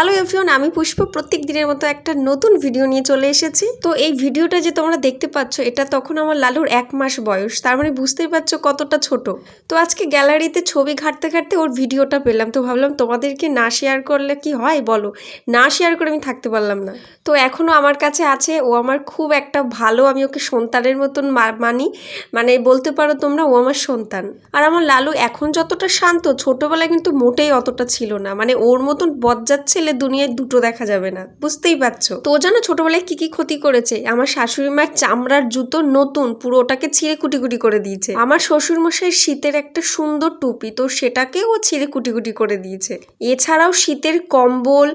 Hello everyone আমি পুষ্প। প্রত্যেক দিনের মতো একটা নতুন ভিডিও নিয়ে চলে এসেছি। তো এই ভিডিওটা যে তোমরা দেখতে পাচ্ছ, এটা তখন আমার লালুর এক মাস বয়স। তার মানে বুঝতেই পারছ কতটা ছোট। তো আজকে গ্যালারিতে ছবি ঘাটতে ঘাটতে ওর ভিডিওটা পেলাম। তো ভাবলাম তোমাদেরকে না শেয়ার করলে কি হয় বলো? না শেয়ার করে আমি থাকতে পারলাম না। তো এখনও আমার কাছে আছে, ও আমার খুব একটা ভালো, আমি ওকে সন্তানের মতন মানি। মানে বলতে পারো তোমরা ও আমার সন্তান। আর আমার লালু এখন যতটা শান্ত, ছোটবেলায় কিন্তু মোটেই অতটা ছিল না। মানে ওর মতন বজ্জাত ছেলে দুনিয়ায় দুটো দেখা যাবে না, বুঝতেই পারছ? তো জানো ছোটবেলায় কি কি ক্ষতি করেছে? আমার শাশুড়ি মায়ের চামড়ার জুতো নতুন, পুরো ওটাকে ছিঁড়ে কুটি কুটি করে দিয়েছে। আমার শ্বশুর মশাই শীতের একটা সুন্দর টুপি, তো সেটাকে ও ছিঁড়ে কুটি কুটি করে দিয়েছে। এছাড়াও শীতের কম্বল,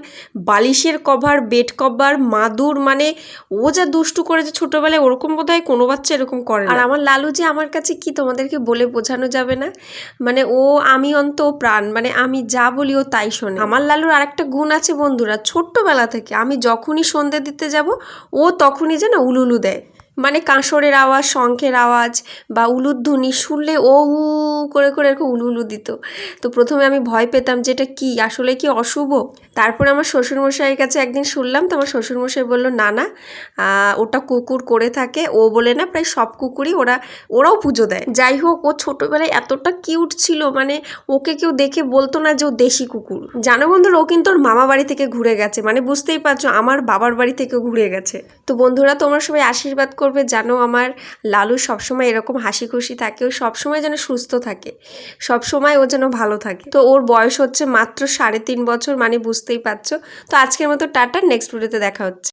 বালিশের কভার, বেড কভার, মাদুর মানে ও যা দুষ্টু করেছে ছোটবেলায়, ওরকম বোধহয় কোনো বাচ্চা এরকম করে। আর আমার লালু যে আমার কাছে কি তোমাদেরকে বলে বোঝানো যাবে না? মানে ও আমি অন্ত প্রাণ মানে আমি যা বলি ও তাই শোনে। আমার লালুর আরেকটা গুণ আছে বন্ধুরা ছোট্টবেলা থেকে আমি যখনই সন্ধে দিতে যাব ও তখনই যেন উলুলু দেয়। মানে কাঁসরের আওয়াজ, শঙ্খের আওয়াজ বা উলুধ্বনি শুনলে ও হু করে করে এরকম উলু উলু দিত। তো প্রথমে আমি ভয় পেতাম যে এটা কী, আসলে কি অশুভ? তারপরে আমার শ্বশুরমশাইয়ের কাছে একদিন শুনলাম, তো আমার শ্বশুরমশাই বলল, না না ওটা কুকুর করে থাকে, ও বলে না, প্রায় সব কুকুরই ওরা, ওরাও পুজো দেয়। যাই হোক, ও ছোটোবেলায় এতটা কিউট ছিল মানে ওকে কেউ দেখে বলতো না যে ও দেশি কুকুর। জানো বন্ধুরা, ও কিন্তু ওর মামা বাড়ি থেকে ঘুরে গেছে মানে বুঝতেই পারছ, আমার বাবার বাড়ি থেকে ঘুরে গেছে। তো বন্ধুরা, তোমরা সবাই আশীর্বাদ করবে যেন আমার লালু সবসময় এরকম হাসি খুশি থাকে, ও সবসময় যেন সুস্থ থাকে, সবসময় ও যেন ভালো থাকে। তো ওর বয়স হচ্ছে মাত্র সাড়ে তিন বছর মানে বুঝতেই পারছ। তো আজকের মতো টাটা নেক্সট ভিডিওতে দেখা হচ্ছে।